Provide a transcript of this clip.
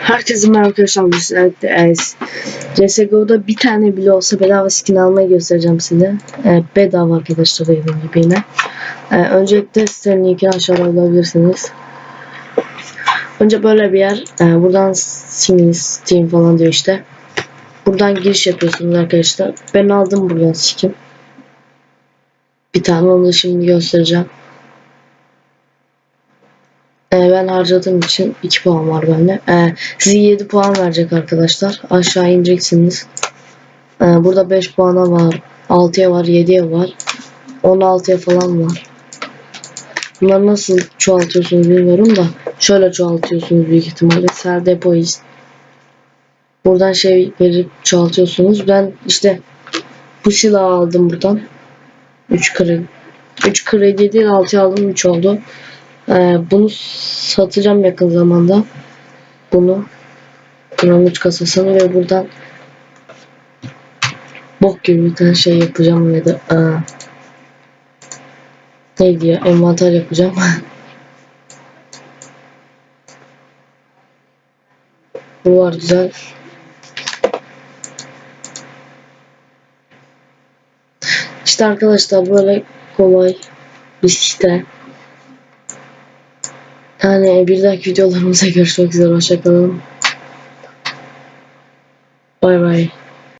Herkese merhaba arkadaşlar. CSGO'da bir tane bile olsa bedava skin almayı göstereceğim size. E, bedava arkadaşlar dediğim gibi yine. E, öncelikle sitenin linkini aşağıda bulabilirsiniz. Önce böyle bir yer. E, buradan Steam, Steam falan diyor işte. Buradan giriş yapıyorsunuz arkadaşlar. Ben aldım buradan skin. Bir tane onu şimdi göstereceğim. Ee, ben harcadığım için 2 puan var bende. Ee, size 7 puan verecek arkadaşlar. Aşağı ineceksiniz. Ee, burada 5 puana var. 6'ya var. 7'ye var. 16'ya falan var. Bunları nasıl çoğaltıyorsunuz bilmiyorum da. Şöyle çoğaltıyorsunuz büyük ihtimalle. Ser depois. Buradan şey verip çoğaltıyorsunuz. Ben işte bu silahı aldım buradan. 3 kredi. 3 kredi değil 6 aldım 3 oldu. Ee, bunu satacağım yakın zamanda. Bunu. 3 kasasını ve buradan bok gibi bir tane şey yapacağım ya da aa, neydi ya envanter yapacağım. Bu var güzel. İşte arkadaşlar böyle kolay bir site. Yani bir dahaki videolarımıza görüşmek üzere. Hoşçakalın. Bay bay.